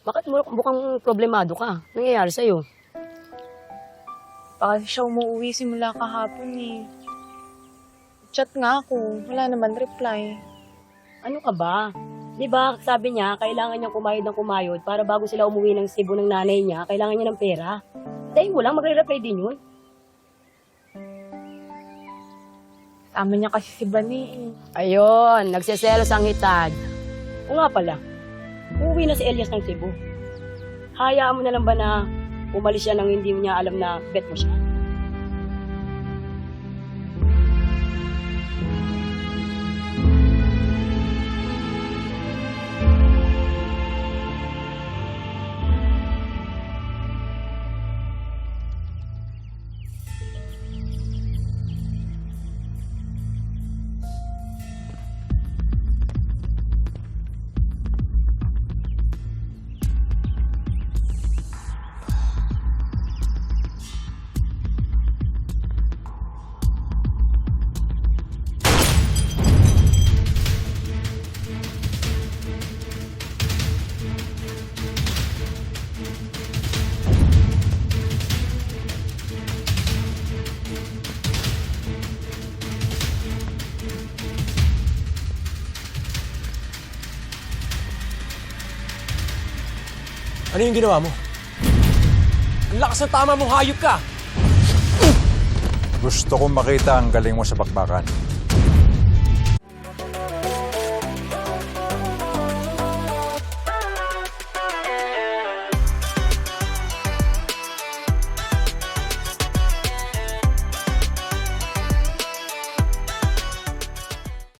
Bakit mo mukhang problemado ka? Nangyayari sa'yo? Baka siya umuwi simula kahapon eh. Chat nga ako. Wala naman reply. Ano ka ba? Di ba, sabi niya, kailangan niyang kumayod ng kumayod para bago sila umuwi ng Cebu ng nanay niya, kailangan niya ng pera. Dahil mo lang, magre-reply din yun. Tama niya kasi si Bani eh. Ayun, nagseselos ang hitad. O nga pala, uuwi na si Elias ng Cebu. Hayaan mo na lang ba na umalis siya nang hindi niya alam na bet mo siya? Ano yung ginawa mo? Ang lakas ng tama mong hayop ka! Gusto kong makita ang galing mo sa bakbakan.